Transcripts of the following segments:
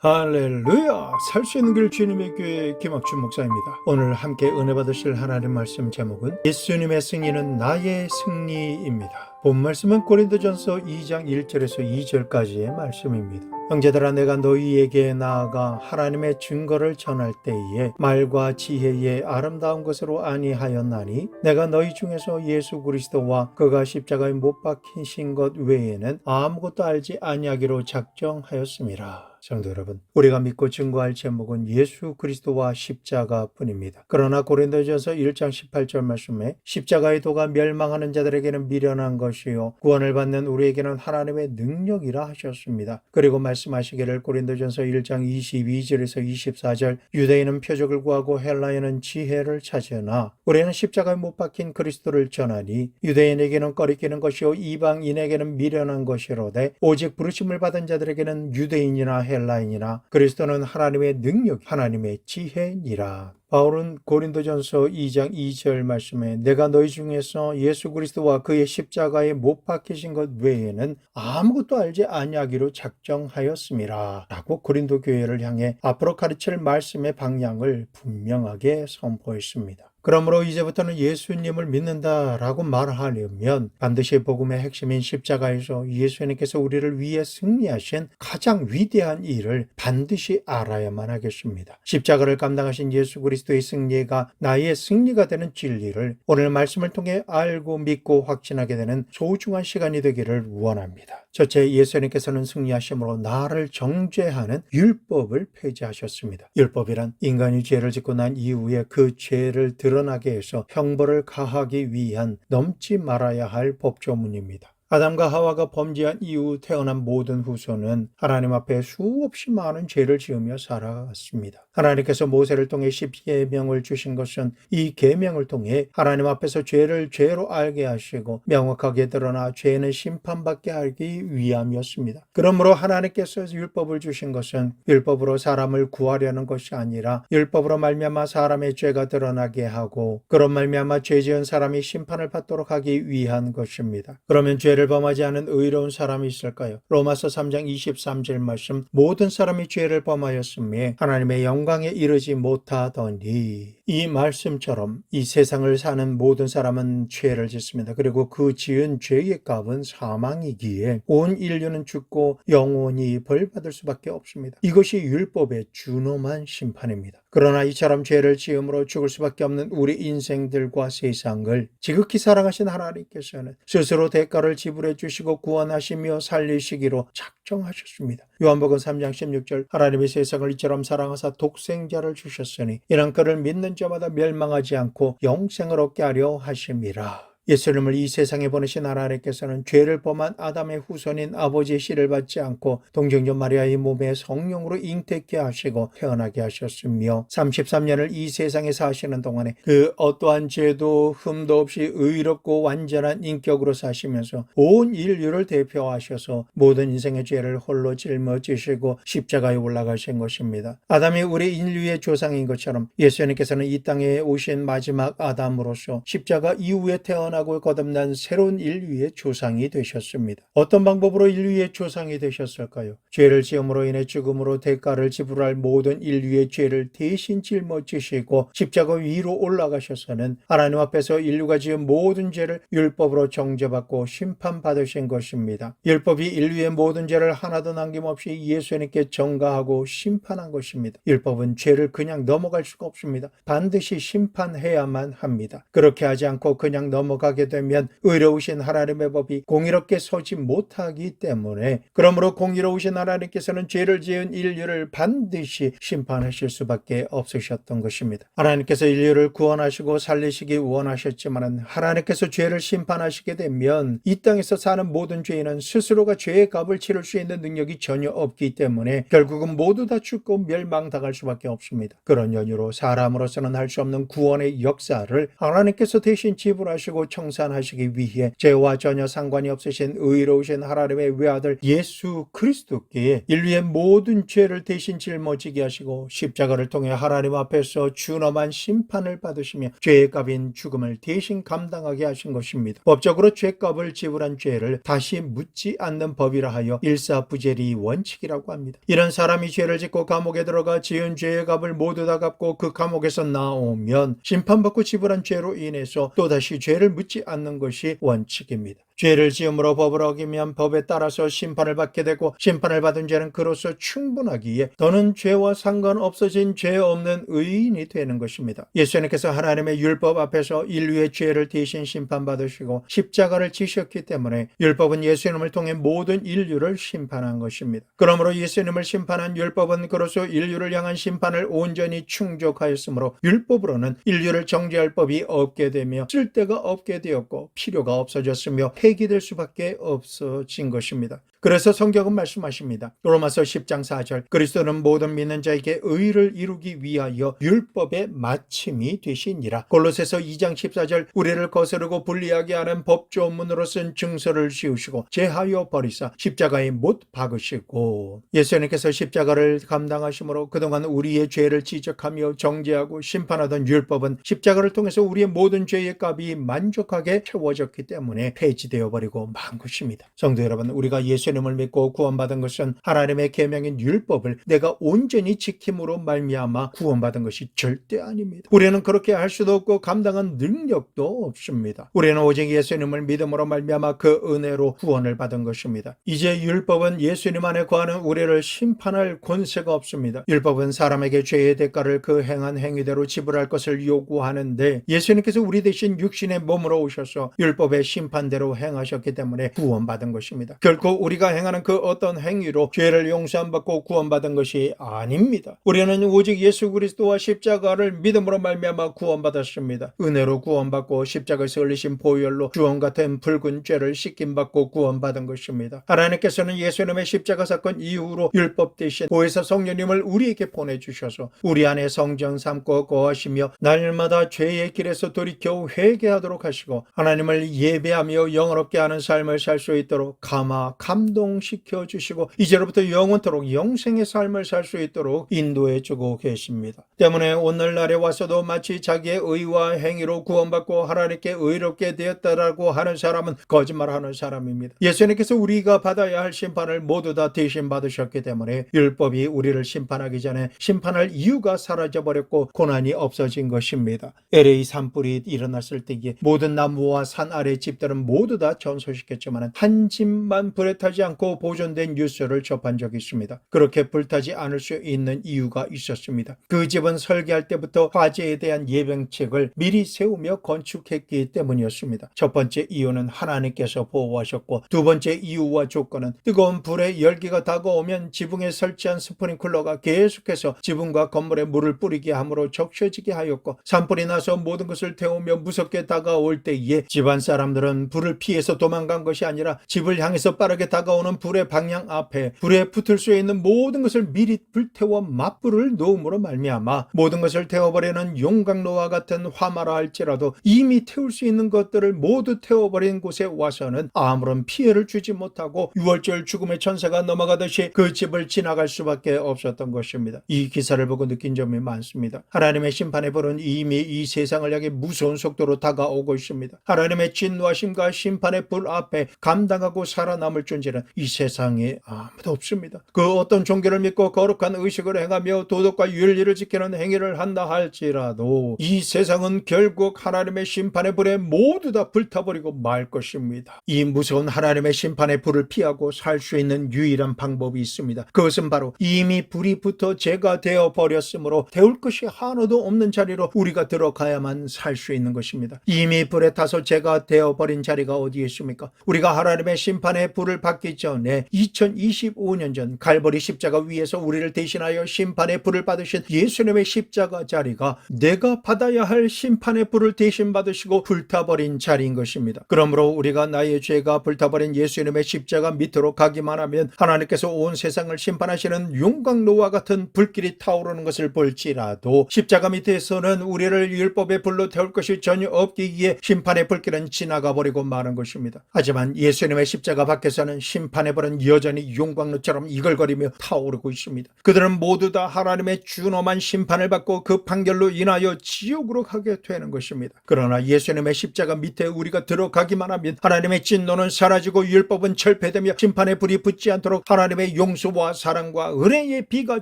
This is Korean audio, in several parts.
할렐루야! 살 수 있는 길 주님의 교회 김학준 목사입니다. 오늘 함께 은혜 받으실 하나님 말씀 제목은 예수님의 승리는 나의 승리입니다. 본 말씀은 고린도전서 2장 1절에서 2절까지의 말씀입니다. 형제들아 내가 너희에게 나아가 하나님의 증거를 전할 때에 말과 지혜의 아름다운 것으로 아니하였나니 내가 너희 중에서 예수 그리스도와 그가 십자가에 못 박히신 것 외에는 아무것도 알지 아니하기로 작정하였습니다. 성도 여러분, 우리가 믿고 증거할 제목은 예수 그리스도와 십자가뿐입니다. 그러나 고린도전서 1장 18절 말씀에 십자가의 도가 멸망하는 자들에게는 미련한 것이요 구원을 받는 우리에게는 하나님의 능력이라 하셨습니다. 그리고 말씀하시기를 고린도전서 1장 22절에서 24절 유대인은 표적을 구하고 헬라인은 지혜를 찾으나 우리는 십자가에 못 박힌 그리스도를 전하니 유대인에게는 꺼리끼는 것이요 이방인에게는 미련한 것이로되 오직 부르심을 받은 자들에게는 유대인이나 헬라인이나 그리스도는 하나님의 능력, 하나님의 지혜니라. 바울은 고린도전서 2장 2절 말씀에 내가 너희 중에서 예수 그리스도와 그의 십자가에 못 박히신 것 외에는 아무것도 알지 아니하기로 작정하였음이라 라고 고린도 교회를 향해 앞으로 가르칠 말씀의 방향을 분명하게 선포했습니다. 그러므로 이제부터는 예수님을 믿는다라고 말하려면 반드시 복음의 핵심인 십자가에서 예수님께서 우리를 위해 승리하신 가장 위대한 일을 반드시 알아야만 하겠습니다. 십자가를 감당하신 예수 그리스도의 승리가 나의 승리가 되는 진리를 오늘 말씀을 통해 알고 믿고 확신하게 되는 소중한 시간이 되기를 원합니다. 첫째, 예수님께서는 승리하심으로 나를 정죄하는 율법을 폐지하셨습니다. 율법이란 인간이 죄를 짓고 난 이후에 그 죄를 드 러나게 해서 형벌을 가하기 위한 넘지 말아야 할 법조문입니다. 아담과 하와가 범죄한 이후 태어난 모든 후손은 하나님 앞에 수없이 많은 죄를 지으며 살아갔습니다. 하나님께서 모세를 통해 십계명을 주신 것은 이 계명을 통해 하나님 앞에서 죄를 죄로 알게 하시고 명확하게 드러나 죄는 심판받게 하기 위함이었습니다. 그러므로 하나님께서 율법을 주신 것은 율법으로 사람을 구하려는 것이 아니라 율법으로 말미암아 사람의 죄가 드러나게 하고 그런 말미암아 죄 지은 사람이 심판을 받도록 하기 위한 것입니다. 그러면 죄를 범하지 않은 의로운 사람이 있을까요? 로마서 3장 23절 말씀 모든 사람이 죄를 범하였음에 하나님의 영광에 이르지 못하더니 이 말씀처럼 이 세상을 사는 모든 사람은 죄를 짓습니다. 그리고 그 지은 죄의 값은 사망이기에 온 인류는 죽고 영원히 벌받을 수밖에 없습니다. 이것이 율법의 준엄한 심판입니다. 그러나 이처럼 죄를 지음으로 죽을 수밖에 없는 우리 인생들과 세상을 지극히 사랑하신 하나님께서는 스스로 대가를 지불해 주시고 구원하시며 살리시기로 작정하셨습니다. 요한복음 3장 16절 하나님의 세상을 이처럼 사랑하사 독생자를 주셨으니 이런 그를 믿는 자마다 멸망하지 않고 영생을 얻게 하려 하심이라. 예수님을 이 세상에 보내신 하나님께서는 죄를 범한 아담의 후손인 아버지의 씨를 받지 않고 동정녀 마리아의 몸에 성령으로 잉태케 하시고 태어나게 하셨으며 33년을 이 세상에 사시는 동안에 그 어떠한 죄도 흠도 없이 의롭고 완전한 인격으로 사시면서 온 인류를 대표하셔서 모든 인생의 죄를 홀로 짊어지시고 십자가에 올라가신 것입니다. 아담이 우리 인류의 조상인 것처럼 예수님께서는 이 땅에 오신 마지막 아담으로서 십자가 이후에 태어나 하고 거듭난 새로운 인류의 조상이 되셨습니다. 어떤 방법으로 인류의 조상이 되셨을까요? 죄를 지음으로 인해 죽음으로 대가를 지불할 모든 인류의 죄를 대신 짊어지시고 십자가 위로 올라가셔서는 하나님 앞에서 인류가 지은 모든 죄를 율법으로 정죄받고 심판받으신 것입니다. 율법이 인류의 모든 죄를 하나도 남김없이 예수님께 전가하고 심판한 것입니다. 율법은 죄를 그냥 넘어갈 수가 없습니다. 반드시 심판해야만 합니다. 그렇게 하지 않고 그냥 넘어가 하게 되면 의로우신 하나님의 법이 공의롭게 서지 못하기 때문에 그러므로 공의로우신 하나님께서는 죄를 지은 인류를 반드시 심판하실 수밖에 없으셨던 것입니다. 하나님께서 인류를 구원하시고 살리시기 원하셨지만 하나님께서 죄를 심판하시게 되면 이 땅에서 사는 모든 죄인은 스스로가 죄의 값을 치를 수 있는 능력이 전혀 없기 때문에 결국은 모두 다 죽고 멸망당할 수밖에 없습니다. 그런 연유로 사람으로서는 할 수 없는 구원의 역사를 하나님께서 대신 지불하시고 청산하시기 위해 죄와 전혀 상관이 없으신 의로우신 하나님의 외아들 예수 그리스도께 인류의 모든 죄를 대신 짊어지게 하시고 십자가를 통해 하나님 앞에서 준엄한 심판을 받으시며 죄의 값인 죽음을 대신 감당하게 하신 것입니다. 법적으로 죄값을 지불한 죄를 다시 묻지 않는 법이라 하여 일사부재리 원칙이라고 합니다. 이런 사람이 죄를 짓고 감옥에 들어가 지은 죄의 값을 모두 다 갚고 그 감옥에서 나오면 심판받고 지불한 죄로 인해서 또다시 죄를 묻지 않는 것이 원칙입니다. 죄를 지음으로 법을 어기면 법에 따라서 심판을 받게 되고 심판을 받은 죄는 그로서 충분하기에 더는 죄와 상관없어진 죄 없는 의인이 되는 것입니다. 예수님께서 하나님의 율법 앞에서 인류의 죄를 대신 심판받으시고 십자가를 지셨기 때문에 율법은 예수님을 통해 모든 인류를 심판한 것입니다. 그러므로 예수님을 심판한 율법은 그로서 인류를 향한 심판을 온전히 충족하였으므로 율법으로는 인류를 정죄할 법이 없게 되며 쓸데가 없게 되었고 필요가 없어졌으며 폐 기될 수밖에 없어진 것입니다. 그래서 성경은 말씀하십니다. 로마서 10장 4절 그리스도는 모든 믿는 자에게 의를 이루기 위하여 율법의 마침이 되시니라. 골로새서 2장 14절 우리를 거스르고 불리하게 하는 법조문으로 쓴 증서를 씌우시고 제하여 버리사 십자가에 못 박으시고 예수님께서 십자가를 감당하심으로 그동안 우리의 죄를 지적하며 정죄하고 심판하던 율법은 십자가를 통해서 우리의 모든 죄의 값이 만족하게 채워졌기 때문에 폐지되어 버리고 만 것입니다. 성도 여러분, 우리가 예수 님을 믿고 구원받은 것은 하나님의 계명인 율법을 내가 온전히 지킴으로 말미암아 구원받은 것이 절대 아닙니다. 우리는 그렇게 할 수도 없고 감당한 능력도 없습니다. 우리는 오직 예수님을 믿음으로 말미암아 그 은혜로 구원을 받은 것입니다. 이제 율법은 예수님 안에 거하는 우리를 심판할 권세가 없습니다. 율법은 사람에게 죄의 대가를 그 행한 행위대로 지불할 것을 요구하는데 예수님께서 우리 대신 육신의 몸으로 오셔서 율법의 심판대로 행하셨기 때문에 구원받은 것입니다. 결코 우리 가 행하는 그 어떤 행위로 죄를 용서함 받고 구원받은 것이 아닙니다. 우리는 오직 예수 그리스도와 십자가를 믿음으로 말미암아 구원받았습니다. 은혜로 구원받고 십자가에서 흘리신 보혈로 주원 같은 붉은 죄를 씻김 받고 구원받은 것입니다. 하나님께서는 예수님의 십자가 사건 이후로 율법 대신 보혜사 성령님을 우리에게 보내주셔서 우리 안에 성전 삼고 거하시며 날마다 죄의 길에서 돌이켜 회개하도록 하시고 하나님을 예배하며 영원롭게 하는 삶을 살 수 있도록 감화 감동 시켜 주시고 이제로부터 영원토록 영생의 삶을 살 수 있도록 인도해 주고 계십니다. 때문에 오늘날에 와서도 마치 자기의 의와 행위로 구원받고 하나님께 의롭게 되었다라고 하는 사람은 거짓말하는 사람입니다. 예수님께서 우리가 받아야 할 심판을 모두 다 대신 받으셨기 때문에 율법이 우리를 심판하기 전에 심판할 이유가 사라져 버렸고 고난이 없어진 것입니다. LA 산불이 일어났을 때에 모든 나무와 산 아래 집들은 모두 다 전소시켰지만 한 집만 불에 타지 않고 보존된 뉴스를 접한 적이 있습니다. 그렇게 불타지 않을 수 있는 이유가 있었습니다. 그 집은 설계할 때부터 화재에 대한 예방책을 미리 세우며 건축했기 때문이었습니다. 첫 번째 이유는 하나님께서 보호하셨고 두 번째 이유와 조건은 뜨거운 불의 열기가 다가오면 지붕에 설치한 스프링클러가 계속해서 지붕과 건물에 물을 뿌리게 함으로 적셔지게 하였고 산불이 나서 모든 것을 태우며 무섭게 다가올 때에 집안 사람들은 불을 피해서 도망간 것이 아니라 집을 향해서 빠르게 다가 오는 불의 방향 앞에 불에 붙을 수 있는 모든 것을 미리 불태워 맞불을 놓음으로 말미암아 모든 것을 태워버리는 용광로와 같은 화마라 할지라도 이미 태울 수 있는 것들을 모두 태워버린 곳에 와서는 아무런 피해를 주지 못하고 유월절 죽음의 천사가 넘어가듯이 그 집을 지나갈 수밖에 없었던 것입니다. 이 기사를 보고 느낀 점이 많습니다. 하나님의 심판의 불은 이미 이 세상을 향해 무서운 속도로 다가오고 있습니다. 하나님의 진노하심과 심판의 불 앞에 감당하고 살아남을 존재는 이 세상에 아무도 없습니다. 그 어떤 종교를 믿고 거룩한 의식을 행하며 도덕과 윤리를 지키는 행위를 한다 할지라도 이 세상은 결국 하나님의 심판의 불에 모두 다 불타버리고 말 것입니다. 이 무서운 하나님의 심판의 불을 피하고 살 수 있는 유일한 방법이 있습니다. 그것은 바로 이미 불이 붙어 죄가 되어 버렸으므로 태울 것이 하나도 없는 자리로 우리가 들어가야만 살 수 있는 것입니다. 이미 불에 타서 죄가 되어 버린 자리가 어디에 있습니까? 우리가 하나님의 심판의 불을 받기 받기 전에 2025년 전 갈보리 십자가 위에서 우리를 대신하여 심판의 불을 받으신 예수님의 십자가 자리가 내가 받아야 할 심판의 불을 대신 받으시고 불타버린 자리인 것입니다. 그러므로 우리가 나의 죄가 불타버린 예수님의 십자가 밑으로 가기만 하면 하나님께서 온 세상을 심판하시는 용광로와 같은 불길이 타오르는 것을 볼지라도 십자가 밑에서는 우리를 율법의 불로 태울 것이 전혀 없기에 심판의 불길은 지나가 버리고 마는 것입니다. 하지만 예수님의 십자가 밖에서는 심 판의 불은 여전히 용광로처럼 이글거리며 타오르고 있습니다. 그들은 모두 다 하나님의 준엄한 심판을 받고 그 판결로 인하여 지옥으로 가게 되는 것입니다. 그러나 예수님의 십자가 밑에 우리가 들어가기만 하면 하나님의 진노는 사라지고 율법은 철폐되며 심판의 불이 붙지 않도록 하나님의 용서와 사랑과 은혜의 비가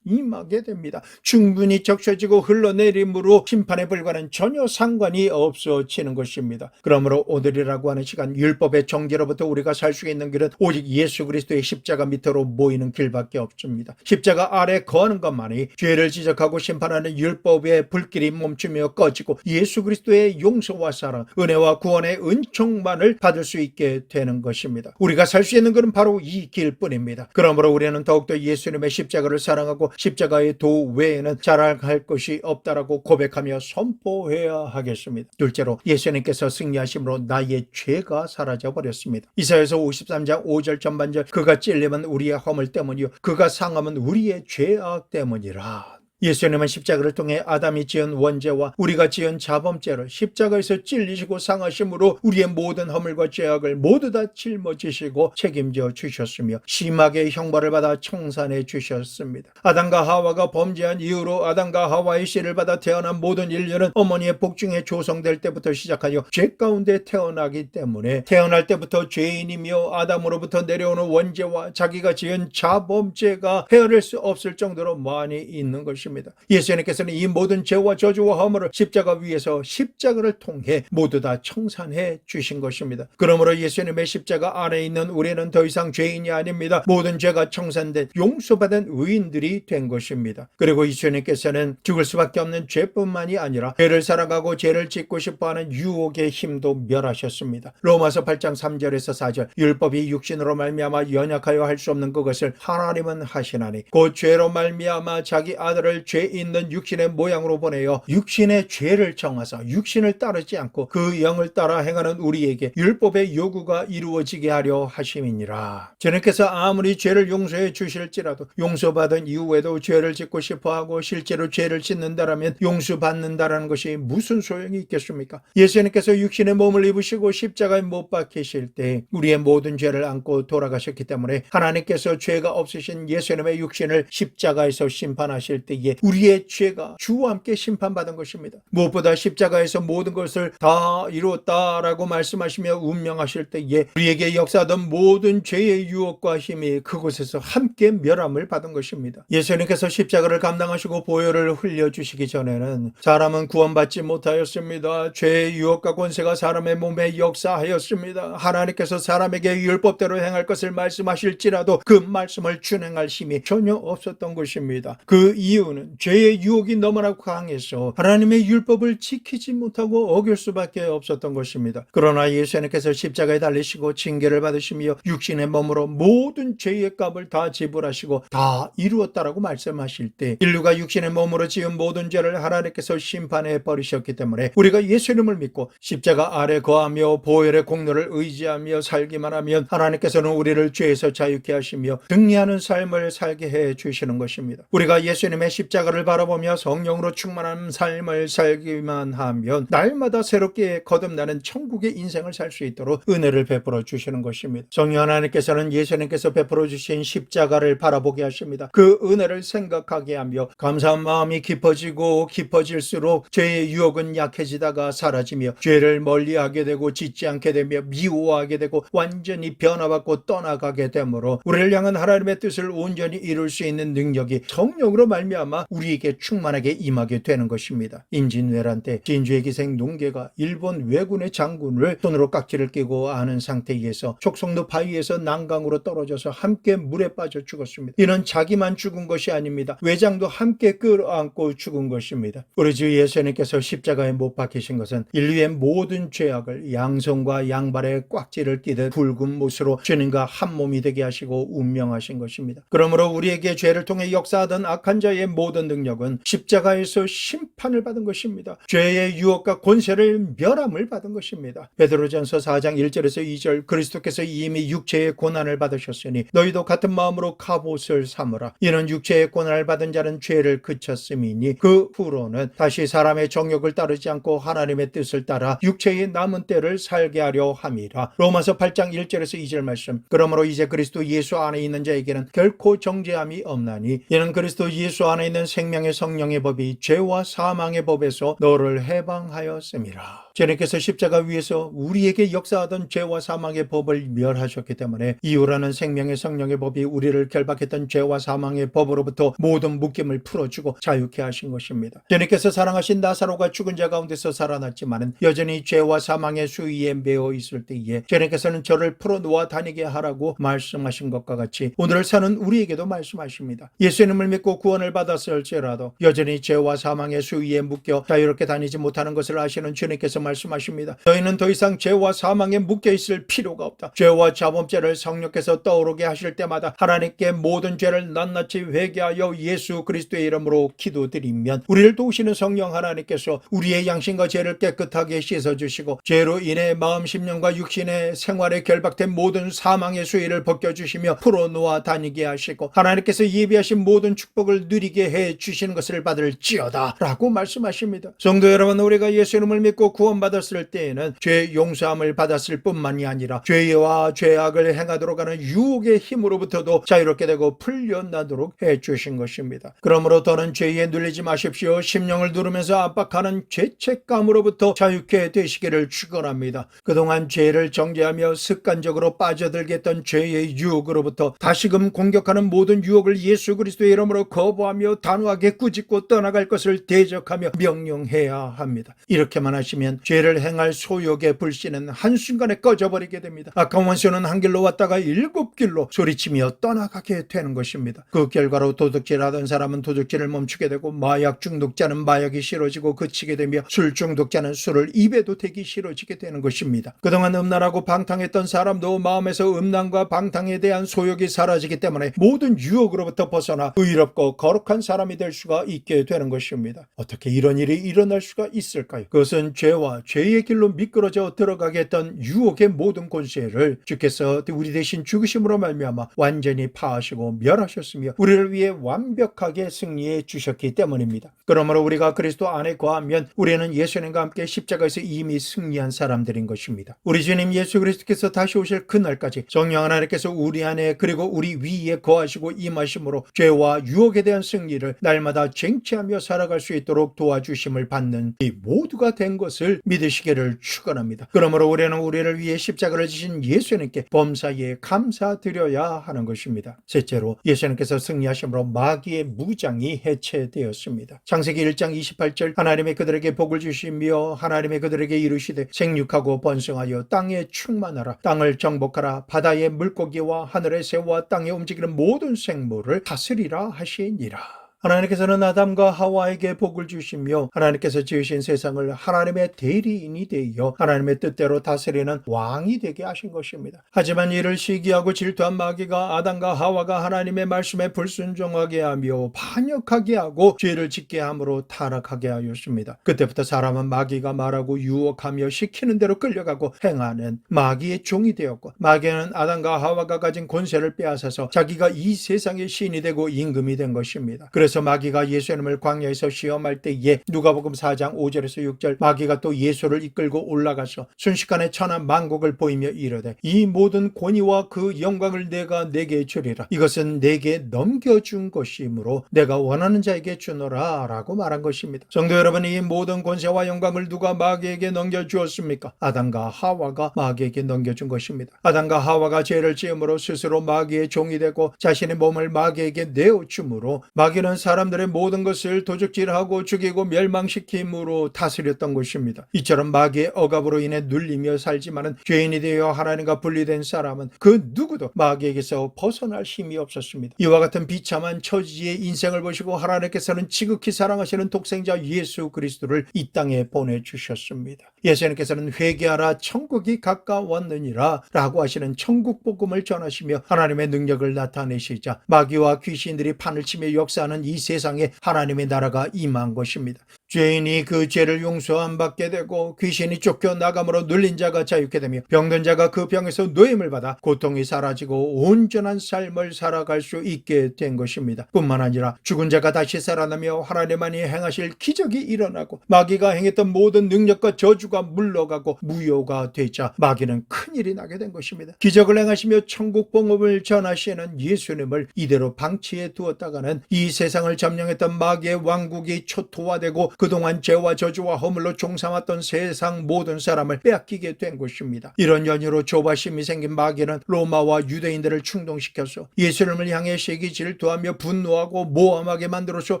임하게 됩니다. 충분히 적셔지고 흘러내림으로 심판의 불과는 전혀 상관이 없어지는 것입니다. 그러므로 오늘이라고 하는 시간 율법의 정죄로부터 우리가 살 수 있는 길은 오직 예수 그리스도의 십자가 밑으로 모이는 길밖에 없습니다. 십자가 아래 거하는 것만이 죄를 지적하고 심판하는 율법의 불길이 멈추며 꺼지고 예수 그리스도의 용서와 사랑, 은혜와 구원의 은총만을 받을 수 있게 되는 것입니다. 우리가 살 수 있는 것은 바로 이 길뿐입니다. 그러므로 우리는 더욱더 예수님의 십자가를 사랑하고 십자가의 도 외에는 자랑할 것이 없다라고 고백하며 선포해야 하겠습니다. 둘째로 예수님께서 승리하심으로 나의 죄가 사라져 버렸습니다. 이사야서 53장 5절 전반절 그가 찔림은 우리의 허물 때문이요 그가 상함은 우리의 죄악 때문이라. 예수님은 십자가를 통해 아담이 지은 원죄와 우리가 지은 자범죄를 십자가에서 찔리시고 상하심으로 우리의 모든 허물과 죄악을 모두 다 짊어지시고 책임져 주셨으며 심하게 형벌을 받아 청산해 주셨습니다. 아담과 하와가 범죄한 이후로 아담과 하와의 씨를 받아 태어난 모든 인류는 어머니의 복중에 조성될 때부터 시작하여 죄 가운데 태어나기 때문에 태어날 때부터 죄인이며 아담으로부터 내려오는 원죄와 자기가 지은 자범죄가 헤아릴 수 없을 정도로 많이 있는 것입니다. 예수님께서는 이 모든 죄와 저주와 허물을 십자가 위에서 십자가를 통해 모두 다 청산해 주신 것입니다. 그러므로 예수님의 십자가 안에 있는 우리는 더 이상 죄인이 아닙니다. 모든 죄가 청산된 용서받은 의인들이 된 것입니다. 그리고 예수님께서는 죽을 수밖에 없는 죄뿐만이 아니라 죄를 살아가고 죄를 짓고 싶어하는 유혹의 힘도 멸하셨습니다. 로마서 8장 3절에서 4절 율법이 육신으로 말미암아 연약하여 할 수 없는 그것을 하나님은 하시나니 곧 죄로 말미암아 자기 아들을 죄 있는 육신의 모양으로 보내어 육신의 죄를 정하사 육신을 따르지 않고 그 영을 따라 행하는 우리에게 율법의 요구가 이루어지게 하려 하심이니라. 주님께서 아무리 죄를 용서해 주실지라도 용서받은 이후에도 죄를 짓고 싶어하고 실제로 죄를 짓는다라면 용서받는다라는 것이 무슨 소용이 있겠습니까? 예수님께서 육신의 몸을 입으시고 십자가에 못 박히실 때 우리의 모든 죄를 안고 돌아가셨기 때문에 하나님께서 죄가 없으신 예수님의 육신을 십자가에서 심판하실 때에 우리의 죄가 주와 함께 심판받은 것입니다. 무엇보다 십자가에서 모든 것을 다 이루었다라고 말씀하시며 운명하실 때에 우리에게 역사하던 모든 죄의 유혹과 힘이 그곳에서 함께 멸함을 받은 것입니다. 예수님께서 십자가를 감당하시고 보혈을 흘려주시기 전에는 사람은 구원받지 못하였습니다. 죄의 유혹과 권세가 사람의 몸에 역사하였습니다. 하나님께서 사람에게 율법대로 행할 것을 말씀하실지라도 그 말씀을 준행할 힘이 전혀 없었던 것입니다. 그 이유는 죄의 유혹이 너무나 강해서 하나님의 율법을 지키지 못하고 어길 수밖에 없었던 것입니다. 그러나 예수님께서 십자가에 달리시고 징계를 받으시며 육신의 몸으로 모든 죄의 값을 다 지불하시고 다 이루었다라고 말씀하실 때 인류가 육신의 몸으로 지은 모든 죄를 하나님께서 심판해 버리셨기 때문에 우리가 예수님을 믿고 십자가 아래 거하며 보혈의 공로를 의지하며 살기만 하면 하나님께서는 우리를 죄에서 자유케 하시며 등리하는 삶을 살게 해 주시는 것입니다. 우리가 예수님의 십 자가를 바라보며 성령으로 충만한 삶을 살기만 하면 날마다 새롭게 거듭나는 천국의 인생을 살 수 있도록 은혜를 베풀어 주시는 것입니다. 성령 하나님께서는 예수님께서 베풀어 주신 십자가를 바라보게 하십니다. 그 은혜를 생각하게 하며 감사한 마음이 깊어지고 깊어질수록 죄의 유혹은 약해지다가 사라지며 죄를 멀리하게 되고 짓지 않게 되며 미워하게 되고 완전히 변화받고 떠나가게 되므로 우리를 향한 하나님의 뜻을 온전히 이룰 수 있는 능력이 성령으로 말미암아 말미암아 우리에게 충만하게 임하게 되는 것입니다. 임진왜란 때 진주의 기생 농계가 일본 왜군의 장군을 손으로 깍지를 끼고 아는 상태에서 촉성로 바위에서 난강으로 떨어져서 함께 물에 빠져 죽었습니다. 이는 자기만 죽은 것이 아닙니다. 외장도 함께 끌어안고 죽은 것입니다. 우리 주 예수님께서 십자가에 못 박히신 것은 인류의 모든 죄악을 양손과 양발에 꽉지를 끼듯 붉은 못으로 주님과 한 몸이 되게 하시고 운명하신 것입니다. 그러므로 우리에게 죄를 통해 역사하던 악한 자의 모든 능력은 십자가에서 심판을 받은 것입니다. 죄의 유혹과 권세를 멸함을 받은 것입니다. 베드로전서 4장 1절에서 2절 그리스도께서 이미 육체의 고난을 받으셨으니 너희도 같은 마음으로 갑옷을 삼으라. 이는 육체의 고난을 받은 자는 죄를 그쳤음이니 그 후로는 다시 사람의 정욕을 따르지 않고 하나님의 뜻을 따라 육체의 남은 때를 살게 하려 함이라. 로마서 8장 1절에서 2절 말씀. 그러므로 이제 그리스도 예수 안에 있는 자에게는 결코 정죄함이 없나니 이는 그리스도 예수 안에 있는 생명의 성령의 법이 죄와 사망의 법에서 너를 해방하였음이라. 주님께서 십자가 위에서 우리에게 역사하던 죄와 사망의 법을 멸하셨기 때문에 이유라는 생명의 성령의 법이 우리를 결박했던 죄와 사망의 법으로부터 모든 묶임을 풀어주고 자유케 하신 것입니다. 주님께서 사랑하신 나사로가 죽은 자 가운데서 살아났지만은 여전히 죄와 사망의 수위에 매어 있을 때에 주님께서는 저를 풀어놓아 다니게 하라고 말씀하신 것과 같이 오늘을 사는 우리에게도 말씀하십니다. 예수님을 믿고 구원을 받았을지라도 여전히 죄와 사망의 수위에 묶여 자유롭게 다니지 못하는 것을 아시는 주님께서 말씀하십니다. 너희는 더 이상 죄와 사망에 묶여 있을 필요가 없다. 죄와 자범죄를 성령께서 떠오르게 하실 때마다 하나님께 모든 죄를 낱낱이 회개하여 예수 그리스도의 이름으로 기도드리면 우리를 도우시는 성령 하나님께서 우리의 양심과 죄를 깨끗하게 씻어 주시고 죄로 인해 마음 심령과 육신의 생활에 결박된 모든 사망의 수위를 벗겨 주시며 풀어놓아 다니게 하시고 하나님께서 예비하신 모든 축복을 누리게 해 주시는 것을 받을지어다라고 말씀하십니다. 성도 여러분 우리가 예수님을 믿고 구원 받았을 때에는 죄 용서함을 받았을 뿐만이 아니라 죄와 죄악을 행하도록 하는 유혹의 힘으로부터도 자유롭게 되고 풀려나도록 해 주신 것입니다. 그러므로 더는 죄에 눌리지 마십시오. 심령을 누르면서 압박하는 죄책감으로부터 자유케 되시기를 축원합니다. 그동안 죄를 정죄하며 습관적으로 빠져들게 했던 죄의 유혹으로부터 다시금 공격하는 모든 유혹을 예수 그리스도의 이름으로 거부하며 단호하게 꾸짖고 떠나갈 것을 대적하며 명령해야 합니다. 이렇게만 하시면 죄를 행할 소욕의 불씨는 한순간에 꺼져버리게 됩니다. 악한 원수는 한 길로 왔다가 일곱 길로 소리치며 떠나가게 되는 것입니다. 그 결과로 도둑질하던 사람은 도둑질을 멈추게 되고 마약 중독자는 마약이 싫어지고 그치게 되며 술 중독자는 술을 입에도 대기 싫어지게 되는 것입니다. 그동안 음란하고 방탕했던 사람도 마음에서 음란과 방탕에 대한 소욕이 사라지기 때문에 모든 유혹으로부터 벗어나 의롭고 거룩한 사람이 될 수가 있게 되는 것입니다. 어떻게 이런 일이 일어날 수가 있을까요? 그것은 죄와 죄의 길로 미끄러져 들어가게 했던 유혹의 모든 권세를 주께서 우리 대신 죽으심으로 말미암아 완전히 파하시고 멸하셨으며 우리를 위해 완벽하게 승리해 주셨기 때문입니다. 그러므로 우리가 그리스도 안에 거하면 우리는 예수님과 함께 십자가에서 이미 승리한 사람들인 것입니다. 우리 주님 예수 그리스도께서 다시 오실 그날까지 성령 하나님께서 우리 안에 그리고 우리 위에 거하시고 임하심으로 죄와 유혹에 대한 승리를 날마다 쟁취하며 살아갈 수 있도록 도와주심을 받는 이 모두가 된 것을 믿으시기를 축원합니다. 그러므로 우리는 우리를 위해 십자가를 지신 예수님께 범사에 감사드려야 하는 것입니다. 셋째로 예수님께서 승리하심으로 마귀의 무장이 해체되었습니다. 창세기 1장 28절 하나님의 그들에게 복을 주시며 하나님의 그들에게 이르시되 생육하고 번성하여 땅에 충만하라 땅을 정복하라 바다의 물고기와 하늘의 새와 땅에 움직이는 모든 생물을 다스리라 하시니라. 하나님께서는 아담과 하와에게 복을 주시며 하나님께서 지으신 세상을 하나님의 대리인이 되어 하나님의 뜻대로 다스리는 왕이 되게 하신 것입니다. 하지만 이를 시기하고 질투한 마귀가 아담과 하와가 하나님의 말씀에 불순종하게 하며 반역하게 하고 죄를 짓게 함으로 타락하게 하였습니다. 그때부터 사람은 마귀가 말하고 유혹하며 시키는 대로 끌려가고 행하는 마귀의 종이 되었고 마귀는 아담과 하와가 가진 권세를 빼앗아서 자기가 이 세상의 신이 되고 임금이 된 것입니다. 그래서 마귀가 예수님을 광야에서 시험할 때에 누가복음 4장 5절에서 6절 마귀가 또 예수를 이끌고 올라가서 순식간에 천한 만국을 보이며 이르되 이 모든 권위와 그 영광을 내가 내게 주리라 이것은 내게 넘겨준 것이므로 내가 원하는 자에게 주노라 라고 말한 것입니다. 성도 여러분 이 모든 권세와 영광을 누가 마귀에게 넘겨주었습니까? 아담과 하와가 마귀에게 넘겨준 것입니다. 아담과 하와가 죄를 지음으로 스스로 마귀의 종이 되고 자신의 몸을 마귀에게 내어줌으로 마귀는 사람들의 모든 것을 도적질하고 죽이고 멸망시킴으로 다스렸던 것입니다. 이처럼 마귀의 억압으로 인해 눌리며 살지만은 죄인이 되어 하나님과 분리된 사람은 그 누구도 마귀에게서 벗어날 힘이 없었습니다. 이와 같은 비참한 처지의 인생을 보시고 하나님께서는 지극히 사랑하시는 독생자 예수 그리스도를 이 땅에 보내주셨습니다. 예수님께서는 회개하라 천국이 가까웠느니라 라고 하시는 천국 복음을 전하시며 하나님의 능력을 나타내시자 마귀와 귀신들이 판을 치며 역사하는 이 세상에 하나님의 나라가 임한 것입니다. 죄인이 그 죄를 용서 안 받게 되고 귀신이 쫓겨나감으로 눌린 자가 자유케 되며 병든 자가 그 병에서 노임을 받아 고통이 사라지고 온전한 삶을 살아갈 수 있게 된 것입니다. 뿐만 아니라 죽은 자가 다시 살아나며 하나님만이 행하실 기적이 일어나고 마귀가 행했던 모든 능력과 저주가 물러가고 무효가 되자 마귀는 큰일이 나게 된 것입니다. 기적을 행하시며 천국 복음을 전하시는 예수님을 이대로 방치해 두었다가는 이 세상을 점령했던 마귀의 왕국이 초토화되고 그동안 죄와 저주와 허물로 종삼았던 세상 모든 사람을 빼앗기게 된 것입니다. 이런 연유로 조바심이 생긴 마귀는 로마와 유대인들을 충동시켜서 예수님을 향해 시기 질투하며 분노하고 모함하게 만들어서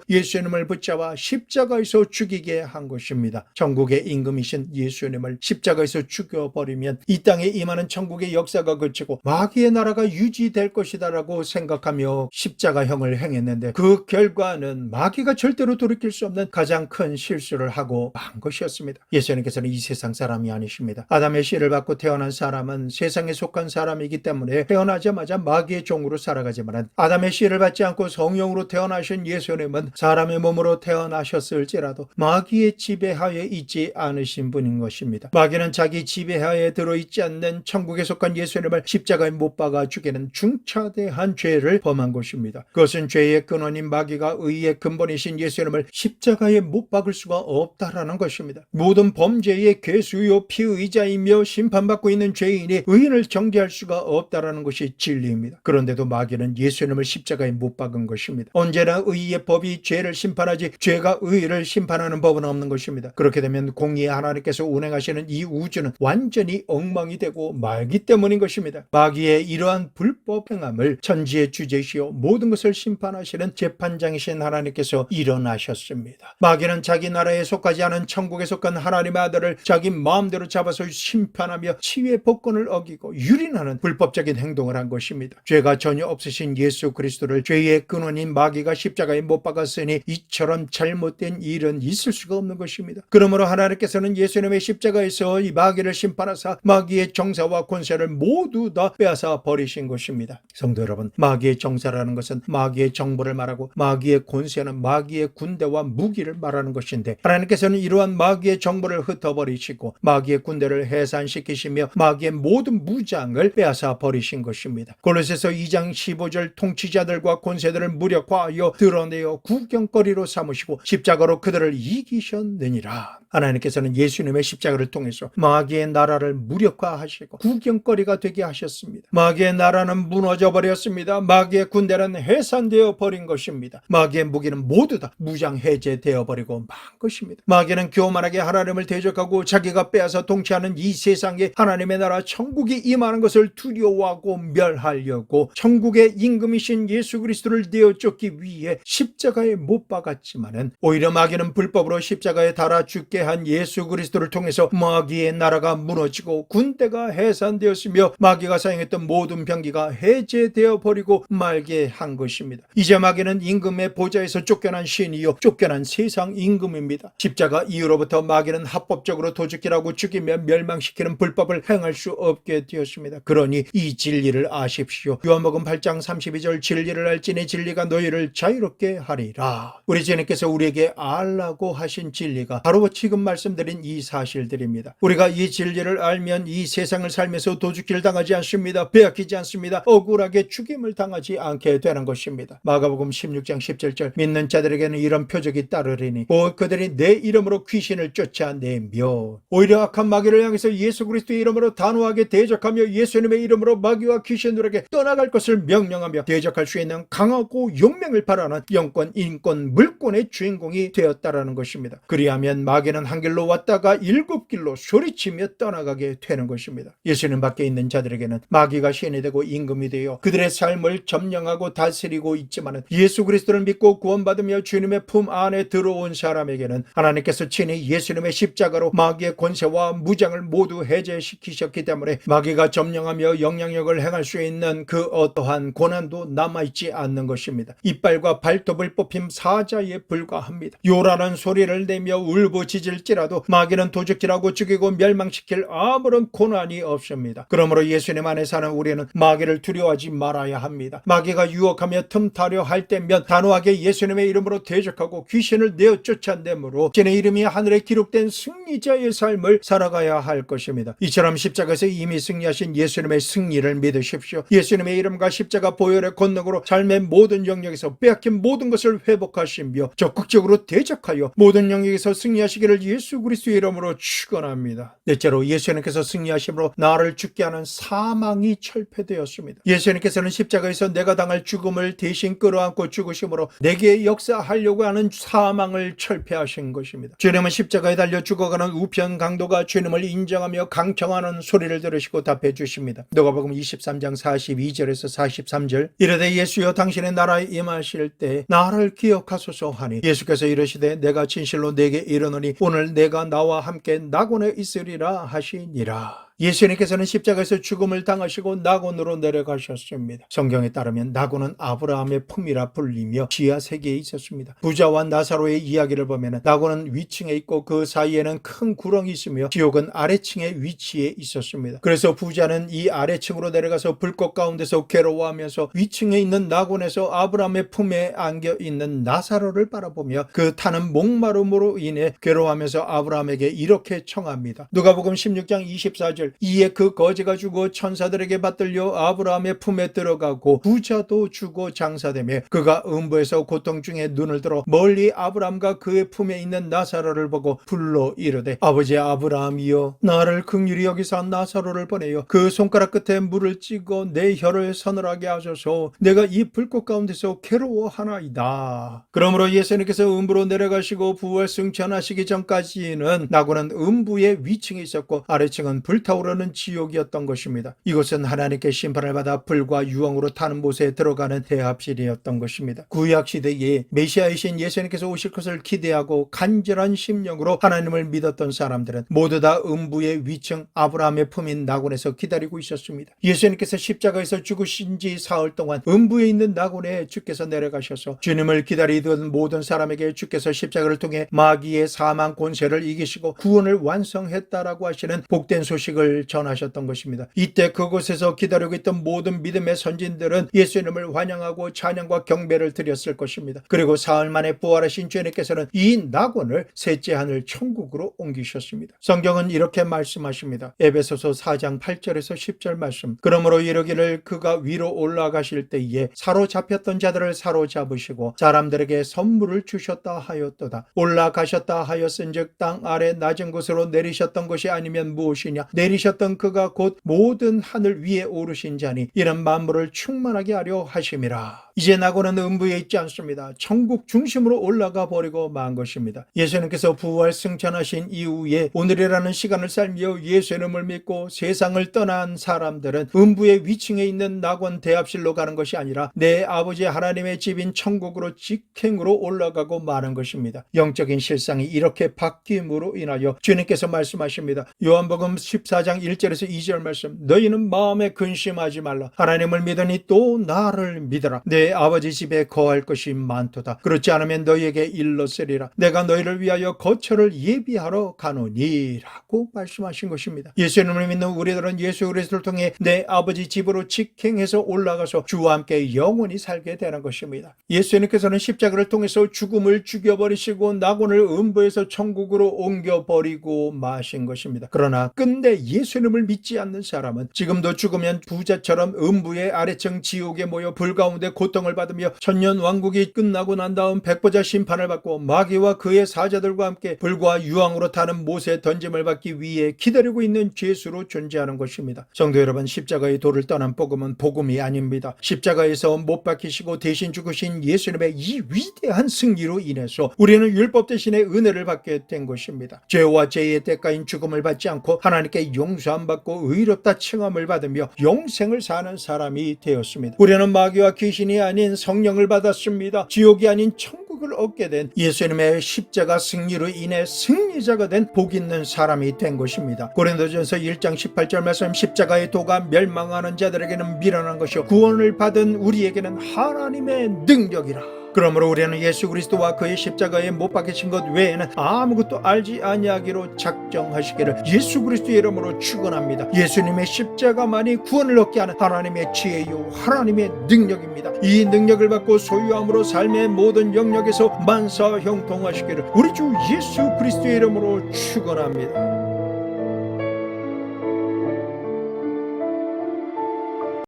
예수님을 붙잡아 십자가에서 죽이게 한 것입니다. 천국의 임금이신 예수님을 십자가에서 죽여버리면 이 땅에 임하는 천국의 역사가 그치고 마귀의 나라가 유지될 것이다라고 생각하며 십자가형을 행했는데 그 결과는 마귀가 절대로 돌이킬 수 없는 가장 큰 실수를 하고 만 것이었습니다. 예수님께서는 이 세상 사람이 아니십니다. 아담의 씨를 받고 태어난 사람은 세상에 속한 사람이기 때문에 태어나자마자 마귀의 종으로 살아가지만 아담의 씨를 받지 않고 성령으로 태어나신 예수님은 사람의 몸으로 태어나셨을지라도 마귀의 지배하에 있지 않으신 분인 것입니다. 마귀는 자기 지배하에 들어있지 않는 천국에 속한 예수님을 십자가에 못 박아 죽이는 중차대한 죄를 범한 것입니다. 그것은 죄의 근원인 마귀가 의의 근본이신 예수님을 십자가에 못 박을 수가 없다라는 것입니다. 모든 범죄의 괴수요 피의자이며 심판받고 있는 죄인이 의인을 정죄할 수가 없다라는 것이 진리입니다. 그런데도 마귀는 예수님을 십자가에 못 박은 것입니다. 언제나 의의 법이 죄를 심판하지 죄가 의를 심판하는 법은 없는 것입니다. 그렇게 되면 공의의 하나님께서 운행하시는 이 우주는 완전히 엉망이 되고 말기 때문인 것입니다. 마귀의 이러한 불법 행함을 천지의 주제시요 모든 것을 심판하시는 재판장이신 하나님께서 일어나셨습니다. 마귀는 자기 나라에 속하지 않은 천국에 속한 하나님의 아들을 자기 마음대로 잡아서 심판하며 치유의 복권을 어기고 유린하는 불법적인 행동을 한 것입니다. 죄가 전혀 없으신 예수 그리스도를 죄의 근원인 마귀가 십자가에 못 박았으니 이처럼 잘못된 일은 있을 수가 없는 것입니다. 그러므로 하나님께서는 예수님의 십자가에서 이 마귀를 심판하사 마귀의 정사와 권세를 모두 다 빼앗아 버리신 것입니다. 성도 여러분, 마귀의 정사라는 것은 마귀의 정보를 말하고 마귀의 권세는 마귀의 군대와 무기를 말하는 것인데 하나님께서는 이러한 마귀의 정보를 흩어버리시고 마귀의 군대를 해산시키시며 마귀의 모든 무장을 빼앗아 버리신 것입니다. 골로새서 2장 15절 통치자들과 권세들을 무력화하여 드러내어 구경거리로 삼으시고 십자가로 그들을 이기셨느니라. 하나님께서는 예수님의 십자가를 통해서 마귀의 나라를 무력화하시고 구경거리가 되게 하셨습니다. 마귀의 나라는 무너져 버렸습니다. 마귀의 군대는 해산되어 버린 것입니다. 마귀의 무기는 모두 다 무장 해제되어 버리고 만 것입니다. 마귀는 교만하게 하나님을 대적하고 자기가 빼앗아 통치하는 이 세상에 하나님의 나라 천국이 임하는 것을 두려워하고 멸하려고 천국의 임금이신 예수 그리스도를 내어 쫓기 위해 십자가에 못 박았지만은 오히려 마귀는 불법으로 십자가에 달아 죽게 한 예수 그리스도를 통해서 마귀의 나라가 무너지고 군대가 해산되었으며 마귀가 사용했던 모든 병기가 해제되어 버리고 말게 한 것입니다. 이제 마귀는 임금의 보좌에서 쫓겨난 신이요 쫓겨난 세상 임 금입니다. 십자가 이후로부터 마귀는 합법적으로 도적질하고 죽이며 멸망시키는 불법을 행할 수 없게 되었습니다. 그러니 이 진리를 아십시오. 요한복음 8장 32절 진리를 알지니 진리가 너희를 자유롭게 하리라. 우리 주님께서 우리에게 알라고 하신 진리가 바로 지금 말씀드린 이 사실들입니다. 우리가 이 진리를 알면 이 세상을 살면서 도둑질 당하지 않습니다. 빼앗기지 않습니다. 억울하게 죽임을 당하지 않게 되는 것입니다. 마가복음 16장 17절 믿는 자들에게는 이런 표적이 따르리니 또 그들이 내 이름으로 귀신을 쫓아내며 오히려 악한 마귀를 향해서 예수 그리스도의 이름으로 단호하게 대적하며 예수님의 이름으로 마귀와 귀신들에게 떠나갈 것을 명령하며 대적할 수 있는 강하고 용맹을 바라는 영권, 인권, 물권의 주인공이 되었다라는 것입니다. 그리하면 마귀는 한 길로 왔다가 일곱 길로 소리치며 떠나가게 되는 것입니다. 예수님 밖에 있는 자들에게는 마귀가 신이 되고 임금이 되어 그들의 삶을 점령하고 다스리고 있지만 예수 그리스도를 믿고 구원받으며 주님의 품 안에 들어온 사람 에게는 하나님께서 친히 예수님의 십자가로 마귀의 권세와 무장을 모두 해제시키셨기 때문에 마귀가 점령하며 영향력을 행할 수 있는 그 어떠한 고난도 남아있지 않는 것입니다. 이빨과 발톱을 뽑힘 사자에 불과합니다. 요라는 소리를 내며 울부짖을지라도 마귀는 도적질하고 죽이고 멸망시킬 아무런 고난이 없습니다. 그러므로 예수님 안에 사는 우리는 마귀를 두려워하지 말아야 합니다. 마귀가 유혹하며 틈타려 할 때면 단호하게 예수님의 이름으로 대적하고 귀신을 내어 쫓 아내므로 진의 이름이 하늘에 기록된 승리자의 삶을 살아가야 할 것입니다. 이처럼 십자가에서 이미 승리하신 예수님의 승리를 믿으십시오. 예수님의 이름과 십자가 보혈의 권능으로 삶의 모든 영역에서 빼앗긴 모든 것을 회복하시며 적극적으로 대적하여 모든 영역에서 승리하시기를 예수 그리스도의 이름으로 축원합니다. 넷째로 예수님께서 승리하심으로 나를 죽게 하는 사망이 철폐되었습니다. 예수님께서는 십자가에서 내가 당할 죽음을 대신 끌어안고 죽으심으로 내게 역사하려고 하는 사망을 철 폐하신 것입니다. 주님은 십자가에 달려 죽어가는 우편 강도가 주님을 인정하며 강청하는 소리를 들으시고 답해 주십니다. 누가복음 23장 42절에서 43절 이르되 예수여 당신의 나라에 임하실 때 나를 기억하소서 하니 예수께서 이르시되 내가 진실로 내게 이르노니 오늘 내가 나와 함께 낙원에 있으리라 하시니라. 예수님께서는 십자가에서 죽음을 당하시고 낙원으로 내려가셨습니다. 성경에 따르면 낙원은 아브라함의 품이라 불리며 지하 세계에 있었습니다. 부자와 나사로의 이야기를 보면 낙원은 위층에 있고 그 사이에는 큰 구렁이 있으며 지옥은 아래층에 위치해 있었습니다. 그래서 부자는 이 아래층으로 내려가서 불꽃 가운데서 괴로워하면서 위층에 있는 낙원에서 아브라함의 품에 안겨 있는 나사로를 바라보며 그 타는 목마름으로 인해 괴로워하면서 아브라함에게 이렇게 청합니다. 누가복음 16장 24절 이에 그 거지가 죽어 천사들에게 받들려 아브라함의 품에 들어가고 부자도 죽어 장사되며 그가 음부에서 고통 중에 눈을 들어 멀리 아브라함과 그의 품에 있는 나사로를 보고 불러 이르되 아버지 아브라함이여 나를 극률히 여기서 나사로를 보내요 그 손가락 끝에 물을 찍어 내 혀를 서늘하게 하소서. 내가 이 불꽃 가운데서 괴로워하나이다. 그러므로 예수님께서 음부로 내려가시고 부활 승천하시기 전까지는 나고는 음부의 위층에 있었고 아래층은 불타 오르는 지옥이었던 것입니다. 이곳은 하나님께 심판을 받아 불과 유황으로 타는 못에 들어가는 대합실이었던 것입니다. 구약 시대에 메시아이신 예수님께서 오실 것을 기대하고 간절한 심령으로 하나님을 믿었던 사람들은 모두 다 음부의 위층 아브라함의 품인 낙원에서 기다리고 있었습니다. 예수님께서 십자가에서 죽으신 지 사흘 동안 음부에 있는 낙원에 주께서 내려가셔서 주님을 기다리던 모든 사람에게 주께서 십자가를 통해 마귀의 사망 권세를 이기시고 구원을 완성했다라고 하시는 복된 소식을 전하셨던 것입니다. 이때 그곳에서 기다리고 있던 모든 믿음의 선진들은 예수님을 환영하고 찬양과 경배를 드렸을 것입니다. 그리고 사흘 만에 부활하신 주님께서는 이 낙원을 셋째 하늘 천국으로 옮기셨습니다. 성경은 이렇게 말씀하십니다. 에베소서 4장 8절에서 10절 말씀. 그러므로 이르기를 그가 위로 올라가실 때에 사로잡혔던 자들을 사로잡으시고 사람들에게 선물을 주셨다 하였도다. 올라가셨다 하였은즉 땅 아래 낮은 곳으로 내리셨던 것이 아니면 무엇이냐? 내리 셨던 그가 곧 모든 하늘 위에 오르신 자니 이런 만물을 충만하게 하려 하심이라. 이제 나고는 음부에 있지 않습니다. 천국 중심으로 올라가 버리고 만 것입니다. 예수님께서 부활 승천하신 이후에 오늘이라는 시간을 살며 예수님을 믿고 세상을 떠난 사람들은 음부의 위층에 있는 낙원 대합실로 가는 것이 아니라 내 아버지 하나님의 집인 천국으로 직행으로 올라가고 마는 것입니다. 영적인 실상이 이렇게 바뀜으로 인하여 주님께서 말씀하십니다. 요한복음 14장 1절에서 2절 말씀 너희는 마음에 근심하지 말라. 하나님을 믿으니 또 나를 믿어라. 내 아버지 집에 거할 것이 많도다. 그렇지 않으면 너희에게 일렀으리라. 내가 너희를 위하여 거처를 예비하러 가노니라고 말씀하신 것입니다. 예수님을 믿는 우리들은 예수 그리스도를 통해 내 아버지 집으로 직행해서 올라가서 주와 함께 영원히 살게 되는 것입니다. 예수님께서는 십자가를 통해서 죽음을 죽여버리시고 낙원을 음부에서 천국으로 옮겨버리고 마신 것입니다. 그러나 끝내 예수님을 믿지 않는 사람은 지금도 죽으면 부자처럼 음부의 아래층 지옥에 모여 불 가운데 고통 고통을 받으며 천년 왕국이 끝나고 난 다음 백보자 심판을 받고 마귀와 그의 사자들과 함께 불과 유황으로 타는 못에 던짐을 받기 위해 기다리고 있는 죄수로 존재하는 것입니다. 성도 여러분, 십자가의 도를 떠난 복음은 복음이 아닙니다. 십자가에서 못 박히시고 대신 죽으신 예수님의 이 위대한 승리로 인해서 우리는 율법 대신에 은혜를 받게 된 것입니다. 죄와 죄의 대가인 죽음을 받지 않고 하나님께 용서함 받고 의롭다 칭함을 받으며 영생을 사는 사람이 되었습니다. 우리는 마귀와 귀신이 아닌 성령을 받았습니다. 지옥이 아닌 천국을 얻게 된 예수님의 십자가 승리로 인해 승리자가 된 복 있는 사람이 된 것입니다. 고린도전서 1장 18절 말씀 십자가의 도가 멸망하는 자들에게는 미련한 것이요 구원을 받은 우리에게는 하나님의 능력이라. 그러므로 우리는 예수 그리스도와 그의 십자가에 못 박히신 것 외에는 아무것도 알지 아니하기로 작정하시기를 예수 그리스도의 이름으로 축원합니다. 예수님의 십자가만이 구원을 얻게 하는 하나님의 지혜요 하나님의 능력입니다. 이 능력을 받고 소유함으로 삶의 모든 영역에서 만사 형통하시기를 우리 주 예수 그리스도의 이름으로 축원합니다.